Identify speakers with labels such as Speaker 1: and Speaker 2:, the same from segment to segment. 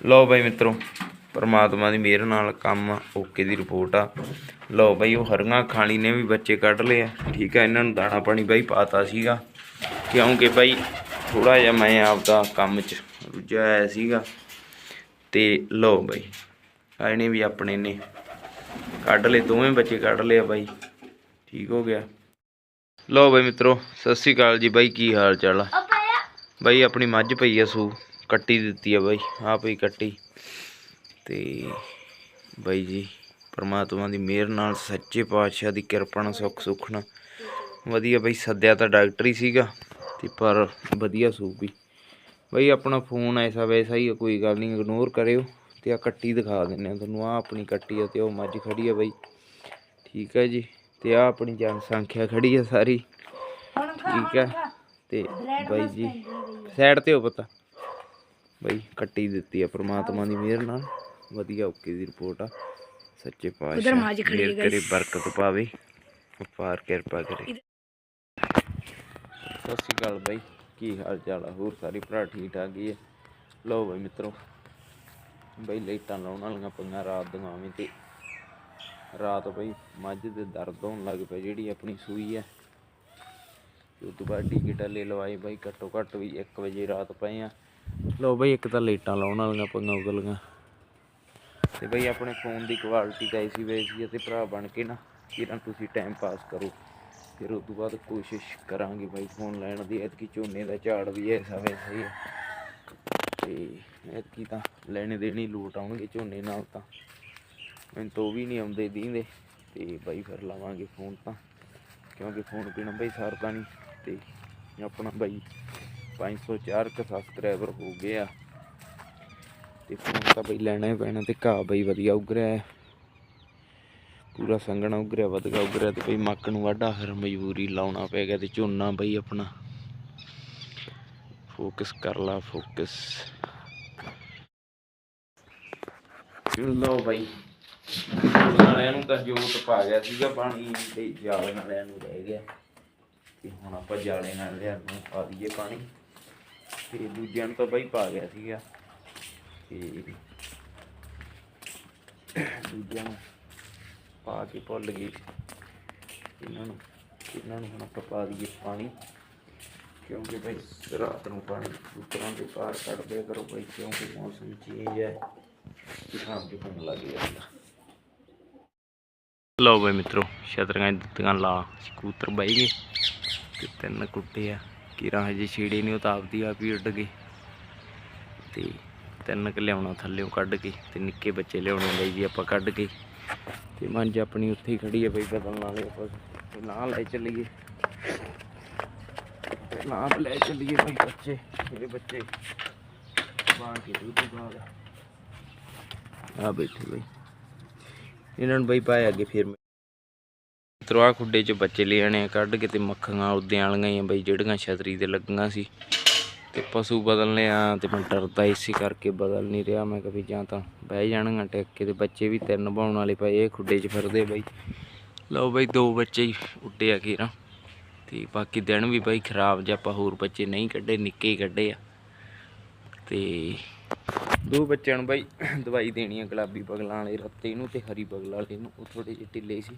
Speaker 1: ਲਓ ਬਾਈ ਮਿੱਤਰੋ ਪਰਮਾਤਮਾ ਦੀ ਮਿਹਰ ਨਾਲ ਕੰਮ ਓਕੇ ਦੀ ਰਿਪੋਰਟ ਆ। ਲਓ ਬਾਈ ਉਹ ਹਰੀਆਂ ਖਾਣੀ ਨੇ ਵੀ ਬੱਚੇ ਕੱਢ ਲਏ ਆ। ਠੀਕ ਆ ਇਹਨਾਂ ਨੂੰ ਦਾਣਾ ਪਾਣੀ ਬਾਈ ਪਾਤਾ ਸੀਗਾ। ਕਿਉਂਕਿ ਬਾਈ ਥੋੜਾ ਜਿਹਾ ਮੈਂ ਆਪਦਾ ਕੰਮ 'ਚ ਰੁੱਝਿਆ ਹੋਇਆ ਸੀਗਾ। ਤੇ ਲਓ ਬਾਈ ਆ ਇਹਨੇ ਵੀ ਆਪਣੇ ਨੇ ਕੱਢ ਲਏ ਦੋਵੇਂ ਬੱਚੇ ਕੱਢ ਲਏ ਆ ਬਾਈ। ਠੀਕ ਹੋ ਗਿਆ। ਲਓ ਬਾਈ ਮਿੱਤਰੋ ਸਤਿ ਸ੍ਰੀ ਅਕਾਲ ਜੀ ਬਾਈ ਕੀ ਹਾਲ ਚਾਲ ਆ? ਬਾਈ ਆਪਣੀ ਮੱਝ ਪਈ ਆ ਸੂ। ਕੱਟੀ ਦਿੱਤੀ ਆ ਬਾਈ ਆ ਪਈ ਕੱਟੀ। ਤੇ ਬਾਈ ਜੀ ਪਰਮਾਤਮਾ ਦੀ ਮਿਹਰ ਨਾਲ ਸੱਚੇ ਪਾਤਸ਼ਾਹ ਦੀ ਕਿਰਪਾ ਨਾਲ ਸੁੱਖ ਸੁੱਖ ਨਾਲ। ਵਧੀਆ ਬਾਈ ਸੱਦਿਆ ਤਾਂ ਡਾਕਟਰ ਹੀ ਸੀਗਾ ਤੇ ਪਰ ਵਧੀਆ ਸੂ ਵੀ। ਬਾਈ ਆਪਣਾ ਫੋਨ ਐਸਾ ਵੈਸਾ ਹੀ ਆ, ਕੋਈ ਗੱਲ ਨਹੀਂ ਇਗਨੋਰ ਕਰਿਓ ਤੇ ਆ ਕੱਟੀ ਦਿਖਾ ਦਿੰਨੇ ਆ ਤੁਹਾਨੂੰ ਆ ਆਪਣੀ ਕੱਟੀ ਆ ਤੇ ਉਹ ਮੱਝ ਖੜੀ ਆ ਬਾਈ। ਠੀਕ ਹੈ ਜੀ ਤੇ ਆ ਆਪਣੀ ਜਨਸੰਖਿਆ ਖੜੀ ਆ ਸਾਰੀ। ਠੀਕ ਹੈ ਤੇ ਬਾਈ ਜੀ ਸਾਈਡ ਤੇ ਹੋ ਪਤਾ। ਬਾਈ ਕੱਟੀ ਦਿੱਤੀ ਆ ਪ੍ਰਮਾਤਮਾ ਦੀ ਮਿਹਰ ਨਾਲ। ਵਧੀਆ ਓਕੇ ਦੀ ਰਿਪੋਰਟ ਆ। ਸੱਚੇ ਪਾਤਸ਼ਾਹ
Speaker 2: ਮੱਝ ਖੜੀ ਹੈ guys।
Speaker 1: ਬਰਕਤ ਪਾਵੇ। ਅਪਾਰ ਕਿਰਪਾ ਕਰੇ। ਸਤਿ ਸ਼੍ਰੀ ਅਕਾਲ ਬਾਈ ਕੀ ਹਾਲ ਚਾਲ ਆ? ਹੋਰ ਸਾਰੇ ਭਰਾ ਠੀਕ ਠਾਕ ਹੀ ਹੈ ਲਓ ਬਾਈ ਮਿੱਤਰੋ ਬਾਈ ਲਾਈਟਾਂ ਲਾਉਣ ਵਾਲੀਆਂ ਪਈਆਂ ਰਾਤ ਦੀਆਂ ਤੇ। ਰਾਤ ਬਾਈ ਮੱਝ ਦੇ ਦਰਦ ਹੋਣ ਲੱਗ ਪਿਆ ਜਿਹੜੀ ਆਪਣੀ ਸੂਈ ਤੇ ਉਹ ਤੋਂ ਬਾਅਦ ਟੀਕੇ ਟਾਲੇ ਲਵਾਏ ਬਾਈ ਘੱਟੋ ਘੱਟ ਵੀ 1 ਵਜੇ ਰਾਤ ਪਏ ਆ। ਲਓ ਬਾਈ, ਇੱਕ ਤਾਂ ਲੇਟਾਂ ਲਾਉਣ ਵਾਲੀਆਂ ਪਈਆਂ ਉਗਲੀਆਂ ਤੇ ਬਈ, ਆਪਣੇ ਫੋਨ ਦੀ ਕੁਆਲਿਟੀ ਤਾਂ ਐਸੀ ਵੈਸੀ ਹੈ ਤੇ ਭਰਾ ਬਣ ਕੇ ਨਾ ਕਿਰਾਂ ਤੁਸੀਂ ਟਾਈਮ ਪਾਸ ਕਰੋ। ਫਿਰ ਉਸ ਤੋਂ ਬਾਅਦ ਕੋਸ਼ਿਸ਼ ਕਰਾਂਗੇ ਬਾਈ ਫੋਨ ਲੈਣ ਦੀ। ਐਤਕੀ ਝੋਨੇ ਦਾ ਝਾੜ ਵੀ ਐਸਾ ਵੈਸਾ ਹੀ ਹੈ ਤੇ ਐਤਕੀ ਤਾਂ ਲੈਣੇ ਦੇਣੀ ਲੂਟ ਆਉਣਗੇ ਝੋਨੇ ਨਾਲ ਤਾਂ। ਮੈਨੂੰ ਤਾਂ ਉਹ ਵੀ ਨਹੀਂ ਆਉਂਦੇ ਦੀਂਦੇ। ਤੇ ਬਾਈ ਫਿਰ ਲਾਵਾਂਗੇ ਫੋਨ ਤਾਂ। ਕਿਉਂਕਿ ਫੋਨ ਬਿਨਾਂ ਬਾਈ ਸਰਦਾ ਨਹੀਂ। ਤੇ ਆਪਣਾ ਬਾਈ 504 ਕ ਸਬਸਕ੍ਰਾਈਬਰ ਹੋ ਗਏ ਆ। ਤੇ ਫੋਨ ਤਾਂ ਬਈ ਲੈਣਾ ਹੀ ਪੈਣਾ ਤੇ ਘਾਹ ਬਈ ਵਧੀਆ ਉੱਗ ਹੈ। ਪੂਰਾ ਸੰਘਣਾ ਉੱਗ ਰਿਹਾ ਵਧਗਾ ਉੱਗ ਤੇ ਬਈ ਮੱਕ ਨੂੰ ਵਾਢਾ ਫਿਰ ਮਜਬੂਰੀ ਲਾਉਣਾ ਪੈ ਗਿਆ ਤੇ ਝੋਨਾ ਬਈ ਆਪਣਾ। ਫੋਕਸ ਕਰ ਲਾ ਫੋਕਸ ਲਓ ਬਈ ਨਾਲਿਆਂ ਨੂੰ ਤਾਂ ਜੋਤ ਪਾ ਗਿਆ ਸੀਗਾ, ਪਾਣੀ ਤੇ ਜਾਲੇ ਨਾਲਿਆਂ ਨੂੰ ਰਹਿ ਗਿਆ। ਤੇ ਹੁਣ ਆਪਾਂ ਜਾਲੇ ਨਾਲਿਆਂ ਨੂੰ ਪਾ ਦਈਏ ਪਾਣੀ। ਤੇ ਦੂਜਿਆਂ ਨੂੰ ਤਾਂ ਬਾਈ ਪਾ ਗਿਆ ਸੀਗਾ। ਤੇ ਦੂਜਿਆਂ ਨੂੰ ਪਾ ਕੇ ਭੁੱਲ ਗਏ। ਇਹਨਾਂ ਨੂੰ ਇਹਨਾਂ ਨੂੰ ਹੁਣ ਆਪਾਂ ਪਾ ਦਈਏ ਪਾਣੀ। ਕਿਉਂਕਿ ਭਾਈ ਰਾਤ ਨੂੰ ਪਾਣੀ ਉਤਰਾਂ ਦੇ ਪਾਰ ਕੱਢਦੇ ਕਰੋ ਭਾਈ ਕਿਉਂਕਿ ਮੌਸਮ ਚੇਂਜ ਹੈ। ਕਿਸਾਨ ਜੀ ਹੋਣ ਲੱਗ ਜਾਂਦਾ ਲਓ ਬਈ ਮਿੱਤਰੋ ਛਤਰੀਆਂ ਦਿੱਤੀਆਂ ਲਾ ਸਕੂਤਰ ਬਾਈ ਗਏ ਤੇ ਤਿੰਨ ਕੁੱਟੇ ਆ। ਕਿਰਾਂ ਹਜੇ ਛੇੜੇ ਨਹੀਂ ਉਹ ਤਾਂ ਆਪਦੀ ਉੱਡ ਗਏ। ਤੇ ਤਿੰਨ ਕੁ ਲਿਆਉਣਾ ਥੱਲੇੋਂ ਕੱਢ ਕੇ ਤੇ ਨਿੱਕੇ ਬੱਚੇ ਲਿਆਉਣੇ ਲਈ ਜੀ ਆਪਾਂ ਕੱਢ ਕੇ। ਤੇ ਮੰਜ ਆਪਣੀ ਉੱਥੇ ਹੀ ਖੜੀ ਹੈ ਬਈ ਬਦਲਣ ਵਾਲੇ ਆਪਾਂ। ਤੇ ਨਾਲ ਲੈ ਚੱਲੀਏ। ਤੇ ਨਾਲ ਲੈ ਚੱਲੀਏ ਬਈ ਬੱਚੇ ਇਹ ਬੱਚੇ। ਬਾਹਰ ਕੇ ਦੁੱਧ ਬਾਹਰ ਆ ਬੈਠੇ ਬਈ। ਇਹਨਾਂ ਨੂੰ ਬਈ ਪਾਇਆ ਅੱਗੇ ਫਿਰ ਤਰਵਾ ਖੁੱਡੇ ਚ ਬੱਚੇ ਲਿਆਣੇ ਆ, ਕੱਢ ਕੇ ਤੇ ਮੱਖੀਆਂ ਉਦਿਆਂ ਵਾਲੀਆਂ ਹੀ ਆ ਬਈ ਜਿਹੜੀਆਂ ਛਤਰੀ ਤੇ ਲੱਗੀਆਂ ਸੀ। ਤੇ ਪਸ਼ੂ ਬਦਲ ਲਿਆ ਤੇ ਮੈਂ ਡਰਦਾ ਇਸੇ ਕਰਕੇ ਬਦਲ ਨਹੀਂ ਰਿਹਾ। ਮੈਂ ਕਿਹਾ ਜਾਂ ਤਾਂ ਬਹਿ ਜਾਣਗਾ ਟਿਕ ਕੇ ਤੇ ਬੱਚੇ ਵੀ ਤਿੰਨ ਪਾਉਣ ਵਾਲੇ ਪਏ, ਇਹ ਖੁੱਡੇ 'ਚ ਫਿਰਦੇ ਬਈ। ਲਓ ਬਈ ਦੋ ਬੱਚੇ ਹੀ ਉੱਡੇ ਆ ਕੀਰਾ ਤੇ ਬਾਕੀ ਦਿਨ ਵੀ ਬਈ ਖਰਾਬ ਜੇ ਆਪਾਂ ਹੋਰ ਬੱਚੇ ਨਹੀਂ ਕੱਢੇ, ਨਿੱਕੇ ਹੀ ਕੱਢੇ ਆ। ਤੇ ਦੋ ਬੱਚਿਆਂ ਨੂੰ ਬਾਈ ਦਵਾਈ ਦੇਣੀ ਆ ਗੁਲਾਬੀ ਬਗਲਾਂ ਵਾਲੇ, ਰੱਤੇ ਨੂੰ ਤੇ ਹਰੀ ਬਗਲ ਵਾਲੇ ਨੂੰ। ਉਹ ਥੋੜੇ ਜਿਹੇ ਢਿੱਲੇ ਸੀ।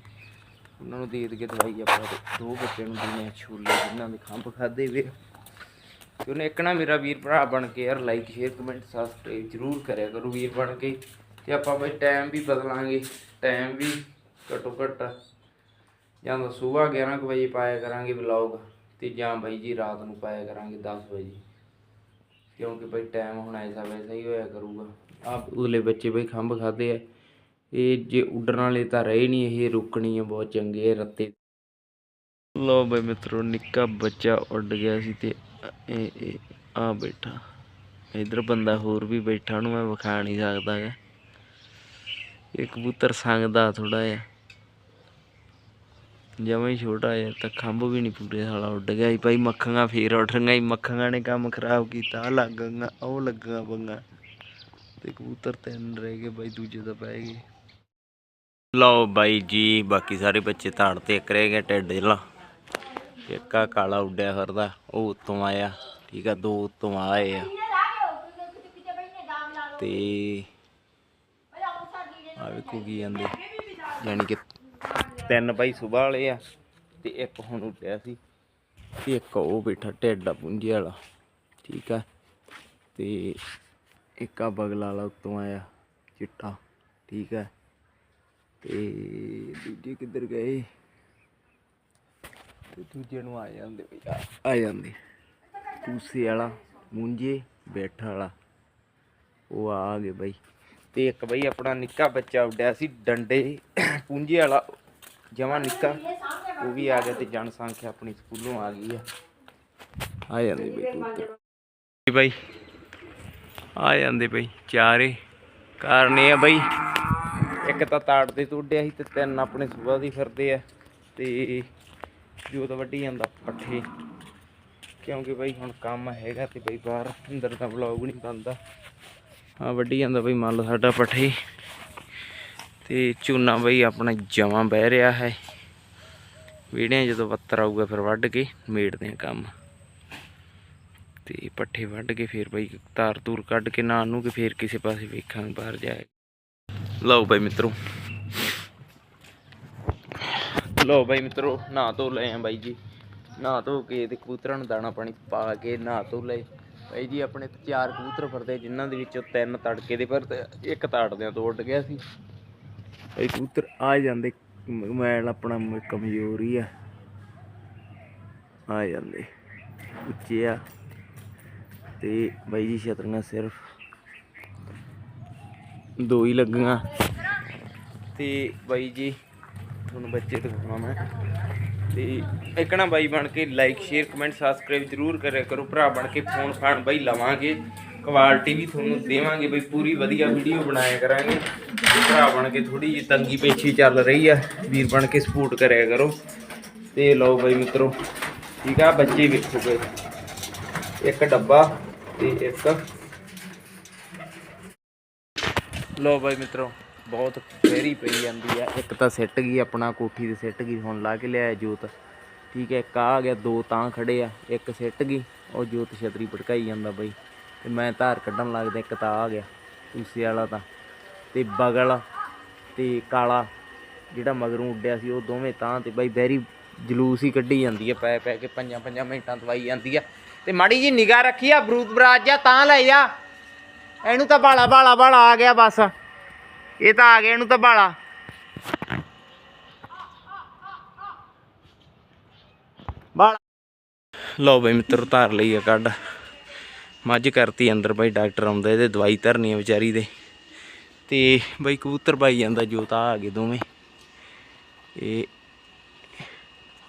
Speaker 1: ਉਹਨਾਂ ਨੂੰ ਦੇ ਦੇ ਕੇ ਦਵਾਈ ਆਪਾਂ ਦੋ ਬੱਚਿਆਂ ਨੂੰ ਦੇਣੇ ਆ ਛੋਲੇ, ਜਿਨ੍ਹਾਂ ਦੇ ਖੰਭ ਖਾਦੇ ਵੇ। ਤੇ ਉਹਨੇ ਇੱਕ ਨਾ ਮੇਰਾ ਵੀਰ ਭਰਾ ਬਣ ਕੇ ਯਾਰ ਲਾਈਕ ਸ਼ੇਅਰ ਕਮੈਂਟ ਸਬਸਕ੍ਰਾਈਬ ਜ਼ਰੂਰ ਕਰਿਆ ਕਰੋ ਵੀਰ ਬਣ ਕੇ। ਤੇ ਆਪਾਂ ਬਈ ਟਾਈਮ ਵੀ ਬਦਲਾਂਗੇ। ਟਾਈਮ ਵੀ ਘੱਟੋ ਘੱਟ ਜਾਂ ਤਾਂ ਸਵੇਰ 11 ਕੁ ਵਜੇ ਪਾਇਆ ਕਰਾਂਗੇ ਵਲੌਗ ਤੇ ਜਾਂ ਬਈ ਜੀ ਰਾਤ ਨੂੰ ਪਾਇਆ ਕਰਾਂਗੇ 10 ਵਜੇ। ਕਿਉਂਕਿ ਬਈ ਟਾਈਮ ਹੁਣ ਐਸਾ ਵੈਸਾ ਹੀ ਹੋਇਆ ਕਰੂਗਾ। ਆਪ ਉਦਲੇ ਬੱਚੇ ਬਈ ਖੰਭ ਖਾਦੇ ਆ। ਇਹ ਜੇ ਉੱਡਣ ਵਾਲੇ ਤਾਂ ਰਹੇ ਨਹੀਂ, ਇਹ ਰੁਕਣੀ ਆ ਬਹੁਤ ਚੰਗੇ ਰੱਤੇ। ਲੋ ਬਈ ਮਿੱਤਰੋ, ਨਿੱਕਾ ਬੱਚਾ ਉੱਡ ਗਿਆ ਸੀ ਤੇ ਇਹ ਆ ਬੈਠਾ। ਇਧਰ ਬੰਦਾ ਹੋਰ ਵੀ ਬੈਠਾ, ਉਹਨੂੰ ਮੈਂ ਵਿਖਾ ਨਹੀਂ ਸਕਦਾ ਗਾ। ਇਹ ਕਬੂਤਰ ਸੰਗਦਾ ਥੋੜਾ ਜਿਹਾ। ਜਮਾ ਹੀ ਛੋਟਾ ਜਿਹਾ, ਤਾਂ ਖੰਭ ਵੀ ਨਹੀਂ ਪੂਰੇ, ਸਾਲਾ ਉੱਡ ਗਿਆ ਸੀ। ਭਾਈ ਮੱਖੀਆਂ ਫੇਰ ਉੱਡ ਰਹੀਆਂ ਸੀ, ਮੱਖੀਆਂ ਨੇ ਕੰਮ ਖਰਾਬ ਕੀਤਾ ਲੱਗ ਗਈਆਂ, ਉਹ ਲੱਗੀਆਂ ਬੰਗਾ ਤੇ ਕਬੂਤਰ ਤਿੰਨ ਰਹਿ ਗਏ ਭਾਈ ਦੂਜੇ ਤਾਂ ਪੈ ਗਏ। ਲਓ ਬਾਈ ਜੀ, ਬਾਕੀ ਸਾਰੇ ਬੱਚੇ ਧਾੜ ਤੇ ਇੱਕ ਰਹਿ ਗਿਆ ਢਿੱਡ ਜਿਹੜਾ ਇੱਕ ਕਾਲਾ ਉੱਡਿਆ ਫਿਰਦਾ, ਉਹ ਉੱਤੋਂ ਆਇਆ। ਠੀਕ ਆ, ਦੋ ਉੱਤੋਂ ਆਏ ਆ। ਤੇ ਆ ਵੇਖੋ ਕੀ ਜਾਂਦੇ ਯਾਨੀ ਕਿ ਤਿੰਨ ਭਾਈ ਸੁਬਾਹ ਵਾਲੇ ਆ, ਤੇ ਇੱਕ ਹੁਣ ਉੱਡਿਆ ਸੀ। ਤੇ ਇੱਕ ਉਹ ਬੈਠਾ ਢਿੱਡਾ ਪੁੰਜੇ ਵਾਲਾ। ਠੀਕ ਆ। ਤੇ ਇੱਕ ਆ ਬਗਲਾ ਵਾਲਾ ਉੱਤੋਂ ਆਇਆ, ਚਿੱਟਾ। ਠੀਕ ਹੈ ਤੇ ਦੂਜੇ ਕਿੱਧਰ ਗਏ? ਤੇ ਦੂਜੇ ਨੂੰ ਆ ਜਾਂਦੇ ਬਈ ਆ- ਜਾਂਦੇ। ਕੂਸੇ ਵਾਲਾ ਮੁੰਜੇ ਬੈਠਾ ਵਾਲਾ। ਉਹ ਆ ਗਏ ਬਈ। ਤੇ ਇੱਕ ਬਈ ਆਪਣਾ ਨਿੱਕਾ ਬੱਚਾ ਉੱਡਿਆ ਸੀ ਡੰਡੇ ਪੁੰਜੇ ਵਾਲਾ। ਜਮਾ ਨਿੱਕਾ। ਉਹ ਵੀ ਆ ਗਿਆ ਤੇ ਜਨਸੰਖਿਆ ਆਪਣੀ ਸਕੂਲੋਂ ਆ ਗਈ ਆ। ਆ ਜਾਂਦੇ ਬਈ ਕਬੂਤਰ ਬਈ ਆ ਜਾਂਦੇ ਬਈ ਚਾਰੇ। ਕਾਰਨ ਇਹ ਆ ਬਈ। ਇੱਕ ਤਾਂ ਤਾੜ ਤੇ ਉੱਡਿਆ ਸੀ ਤੇ ਤਿੰਨ ਆਪਣੇ ਸੁਬਾਹ ਦੀ ਫਿਰਦੇ ਆ ਤੇ ਜੋਤ ਵੱਢੀ ਜਾਂਦਾ ਪੱਠੇ। ਕਿਉਂਕਿ ਬਈ ਹੁਣ ਕੰਮ ਹੈਗਾ ਤੇ ਬਈ ਬਾਹਰ ਅੰਦਰ ਦਾ ਵਲੌਗ ਨਹੀਂ ਬਣਦਾ। ਆ ਵੱਢੀ ਜਾਂਦਾ ਬਈ ਮੰਨ ਲਓ ਸਾਡਾ ਪੱਠੇ। ਤੇ ਝੂਨਾ ਬਈ ਆਪਣਾ ਜਮਾਂ ਬਹਿ ਰਿਹਾ ਹੈ। ਵੀੜਿਆਂ ਜਦੋਂ ਵੱਤਰ ਆਊਗਾ ਫਿਰ ਵੱਢ ਕੇ ਮੇੜਦੇ ਆ ਕੰਮ। ਤੇ ਪੱਠੇ ਵੱਢ ਕੇ ਫਿਰ ਬਈ ਤਾਰ ਤੂਰ ਕੱਢ ਕੇ ਨਾ ਨੂੰ ਕੇ ਫਿਰ ਕਿਸੇ ਪਾਸੇ ਵੇਖਾਂਗੇ ਬਾਹਰ ਜਾਏ ਲਓ ਬਾਈ ਮਿੱਤਰੋ। ਲਓ ਬਾਈ ਮਿੱਤਰੋ, ਨਹਾ ਧੋ ਲਏ ਆ ਬਾਈ ਜੀ। ਨਹਾ ਧੋ ਕੇ ਤੇ ਕਬੂਤਰਾਂ ਨੂੰ ਦਾਣਾ ਪਾਣੀ ਪਾ ਕੇ ਨਹਾ ਧੋ ਲਏ। ਬਾਈ ਜੀ, ਆਪਣੇ ਚਾਰ ਕਬੂਤਰ ਫਿਰਦੇ ਜਿਨ੍ਹਾਂ ਦੇ ਵਿੱਚੋਂ ਤਿੰਨ ਤੜਕੇ ਦੇ, ਪਰ ਇੱਕ ਤਾੜਦਿਆਂ ਤੋਂ ਉੱਡ ਗਿਆ ਸੀ। ਬਈ ਕਬੂਤਰ ਆ ਜਾਂਦੇ ਮੈਲ ਆਪਣਾ ਕਮਜ਼ੋਰੀ ਆ। ਆ ਜਾਂਦੇ, ਉੱਚੇ ਆ। ਤੇ ਬਾਈ ਜੀ, ਛਤਰੀਆਂ ਸਿਰਫ ਦੋ ਹੀ ਲੱਗੀਆਂ। ਤੇ ਬਾਈ ਜੀ ਤੁਹਾਨੂੰ ਬੱਚੇ ਦਿਖਾਉਣਾ ਮੈਂ। ਤੇ ਇੱਕ ਨਾ ਬਾਈ ਬਣ ਕੇ ਲਾਈਕ ਸ਼ੇਅਰ ਕਮੈਂਟ ਸਬਸਕ੍ਰਾਈਬ ਜਰੂਰ ਕਰਿਆ ਕਰੋ। ਭਰਾ ਬਣ ਕੇ ਫੋਨ ਫਾਨ ਬਾਈ ਲਵਾਂਗੇ। ਕੁਆਲਿਟੀ ਵੀ ਤੁਹਾਨੂੰ ਦੇਵਾਂਗੇ ਬਈ, ਪੂਰੀ ਵਧੀਆ ਵੀਡੀਓ ਬਣਾਇਆ ਕਰਾਂਗੇ। ਭਰਾ ਬਣ ਕੇ ਥੋੜੀ ਜਿਹੀ ਤੰਗੀ ਪੇਛੀ ਚੱਲ ਰਹੀ ਆ। ਵੀਰ ਬਣ ਕੇ ਸਪੋਰਟ ਕਰਿਆ ਕਰੋ। ਤੇ ਲਓ ਬਾਈ ਮਿੱਤਰੋ, ਠੀਕ ਆ, ਬੱਚੇ ਵੇਖੋਗੇ ਇੱਕ ਡੱਬਾ ਤੇ ਇੱਕ ਲੋ ਬਾਈ ਮਿੱਤਰੋ, ਬਹੁਤ ਫੇਰੀ ਪਈ ਜਾਂਦੀ ਆ। ਇੱਕ ਤਾਂ ਸਿੱਟ ਗਈ, ਆਪਣਾ ਕੋਠੀ ਤੇ ਸਿੱਟ ਗਈ, ਹੁਣ ਲਾ ਕੇ ਲਿਆਇਆ ਜੋਤ। ਠੀਕ ਹੈ, ਇੱਕ ਆ ਗਿਆ, ਦੋ ਤਾਂ ਖੜੇ ਆ, ਇੱਕ ਸਿੱਟ ਗਈ, ਉਹ ਜੋਤ ਛਤਰੀ ਭੜਕਾਈ ਜਾਂਦਾ ਬਾਈ। ਤੇ ਮੈਂ ਧਾਰ ਕੱਢਣ ਲੱਗਦਾ ਇੱਕ ਤਾਂ ਆ ਗਿਆ ਉਸੇ ਵਾਲਾ ਤਾਂ। ਤੇ ਬਗਲ ਤੇ ਕਾਲਾ, ਜਿਹੜਾ ਮਗਰੋਂ ਉੱਡਿਆ ਸੀ, ਉਹ ਦੋਵੇਂ ਤਾਂ ਤੇ ਬਾਈ ਬੈਰੀ ਜਲੂਸ ਹੀ ਕੱਢੀ ਜਾਂਦੀ ਹੈ ਪੈ ਪੈ ਕੇ ਪੰਜਾਂ ਪੰਜਾਂ ਮਿੰਟਾਂ ਦਵਾਈ ਜਾਂਦੀ ਆ। ਤੇ ਮਾੜੀ ਜੀ ਨਿਗਾਹ ਰੱਖੀ ਆ ਬਰੂਦ ਬਰਾਜ ਜਾ ਤਾਂ ਲੈ ਜਾ। ਇਹਨੂੰ ਤਾਂ ਬਾਲਾ ਬਾਲਾ ਬਾਲਾ ਆ ਗਿਆ ਬਸ। ਇਹ ਤਾਂ ਆ ਗਿਆ, ਇਹਨੂੰ ਤਾਂ ਬਾਲਾ। ਬਾਲਾ। ਲਓ ਬਈ ਮਿੱਤਰ, ਧਾਰ ਲਈ ਆ ਕੱਢ। ਮੱਝ ਕਰਤੀ ਅੰਦਰ ਬਈ, ਡਾਕਟਰ ਆਉਂਦਾ, ਇਹਦੇ ਦਵਾਈ ਧਰਨੀ ਆ ਵਿਚਾਰੀ ਦੇ। ਤੇ ਬਈ ਕਬੂਤਰ ਪਾਈ ਜਾਂਦਾ ਜੋ ਤਾਂ ਆ ਗਏ ਦੋਵੇਂ। ਇਹ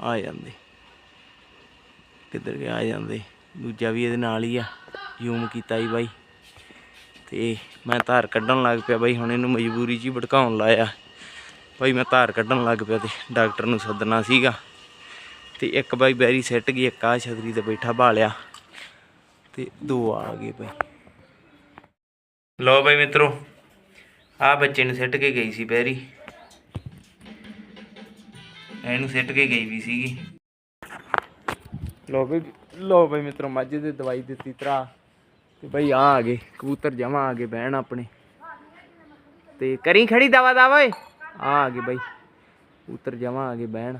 Speaker 1: ਆ ਜਾਂਦੇ। ਕਿੱਧਰ ਗਿਆ, ਆ ਜਾਂਦੇ। ਦੂਜਾ ਵੀ ਇਹਦੇ ਨਾਲ ਹੀ ਆ। ਜ਼ੂਮ ਕੀਤਾ ਹੀ ਬਾਈ। ਤੇ ਮੈਂ ਧਾਰ ਕੱਢਣ ਲੱਗ ਪਿਆ ਬਾਈ, ਹੁਣ ਇਹਨੂੰ ਮਜਬੂਰੀ 'ਚ ਹੀ ਭੜਕਾਉਣ ਲਾਇਆ। ਬਾਈ, ਮੈਂ ਧਾਰ ਕੱਢਣ ਲੱਗ ਪਿਆ ਤੇ ਡਾਕਟਰ ਨੂੰ ਸੱਦਣਾ ਸੀਗਾ। ਤੇ ਇੱਕ ਬਾਈ ਬੈਰੀ ਸਿੱਟ ਗਈ, ਇੱਕ ਆ ਛਤਰੀ ਤੇ ਬੈਠਾ ਭਾਲਿਆ। ਤੇ ਦੋ ਆ ਗਏ ਬਾਈ। ਲਓ ਬਾਈ ਮਿੱਤਰੋ ਆ ਬੱਚੇ ਨੂੰ ਸਿੱਟ ਕੇ ਗਈ ਸੀ ਬੈਰੀ। ਇਹਨੂੰ ਸਿੱਟ ਕੇ ਗਈ ਵੀ ਸੀਗੀ। ਲਓ ਬਈ ਲੋ ਬਈ ਮਿੱਤਰੋ, ਮੱਝ ਦੀ ਦਵਾਈ ਦਿੱਤੀ ਤਰਾ ਤੇ ਬਈ ਆ ਆ ਗਏ, ਕਬੂਤਰ ਜਮਾ ਆ ਗਏ, ਬਹਿਣ ਆਪਣੇ। ਤੇ ਕਰੀ ਖੜੀ ਦਵਾ ਦਵਾ ਓਏ? ਆ ਆ ਗਏ ਬਈ। ਕਬੂਤਰ ਜਮਾ ਆ ਗਏ, ਬਹਿਣ।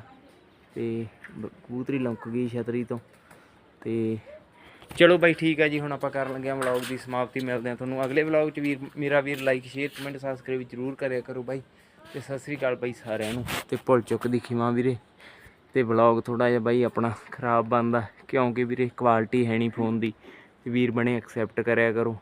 Speaker 1: ਤੇ ਕਬੂਤਰੀ ਲੰਕ ਗਈ ਛਤਰੀ ਤੋਂ। ਤੇ ਚਲੋ ਬਾਈ ਠੀਕ ਹੈ ਜੀ, ਹੁਣ ਆਪਾਂ ਕਰਨ ਲੱਗੇ ਹਾਂ ਵਲੌਗ ਦੀ ਸਮਾਪਤੀ। ਮਿਲਦੇ ਹਾਂ ਤੁਹਾਨੂੰ ਅਗਲੇ ਵਲੌਗ 'ਚ ਵੀਰ, ਮੇਰਾ ਵੀਰ ਲਾਈਕ ਸ਼ੇਅਰ ਕਮੈਂਟ ਸਬਸਕ੍ਰਾਈਬ ਜ਼ਰੂਰ ਕਰਿਆ ਕਰੋ ਬਾਈ। ਤੇ ਸਤਿ ਸ੍ਰੀ ਅਕਾਲ ਬਾਈ ਸਾਰਿਆਂ ਨੂੰ। ਤੇ ਭੁੱਲ ਚੁੱਕ ਦੀ ਖਿਮਾ ਵੀਰੇ। ਤੇ ਵਲੌਗ ਥੋੜਾ ਜਿਹਾ ਬਾਈ ਆਪਣਾ ਖਰਾਬ ਬਣਦਾ, ਕਿਉਂਕਿ ਵੀਰੇ ਕੁਆਲਿਟੀ ਹੈ ਨਹੀਂ ਫੋਨ ਦੀ। ਵੀਰ ਬਣੇ ਐਕਸੈਪਟ ਕਰਿਆ ਕਰੋ।